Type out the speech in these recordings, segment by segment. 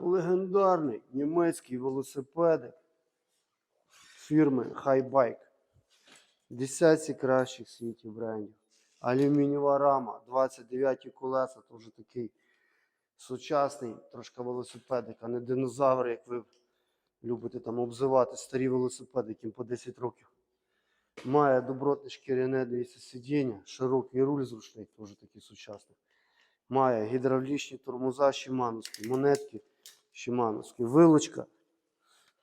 Легендарний німецький велосипедик фірми Highbike. Десятці кращих світі брендів. Алюмінієва рама, 29 колеса, то вже такий сучасний трошки велосипедик, а не динозавр, як ви любите там обзивати старі велосипеди, яким по 10 років. Має добротне шкіряне дивіться, сидіння, широкий руль зручний, теж такий сучасний. Має гідравлічні тормоза Шимановські, монетки Шимановські, вилочка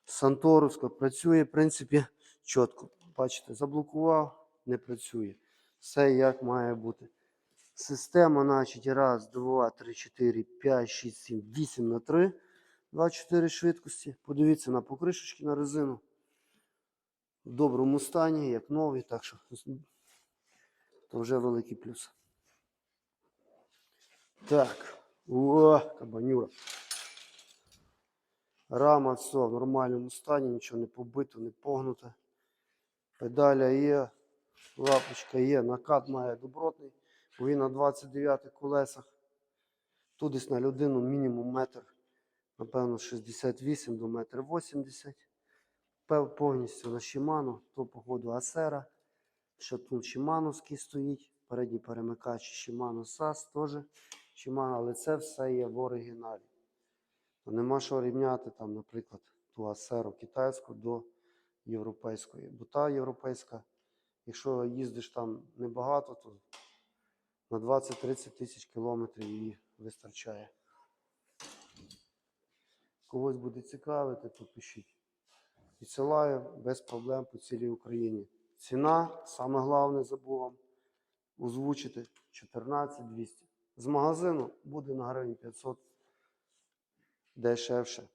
Санторовська. Працює, в принципі, чітко. Бачите, заблокував, не працює. Все як має бути. Система, значить, раз, два, три, чотири, п'ять, шість, сім, вісім на три. 24 швидкості. Подивіться на покришечки на резину. В доброму стані, як новий, так що то вже великий плюс. Так. О, кабанюра. Рама все в нормальному стані, нічого не побито, не погнуте. Педаля є, лапочка є, накат має добротний, бо він на 29 колесах. Тут десь на людину мінімум метр, напевно, 68 до метр 80. Повністю на Shimano, то походу Асера. Тут Shimanoський стоїть, передній перемикач Shimano SAS теж Shimano, але це все є в оригіналі. Нема що рівняти там, наприклад, ту Асеру китайську до європейської. Бо та європейська, якщо їздиш там небагато, то на 20-30 тисяч кілометрів її вистачає. Когось буде цікавити, то пишіть. Відсилаю без проблем по цілій Україні. Ціна, саме головне, забув вам озвучити 14 200. З магазину буде на гривень 500 дешевше.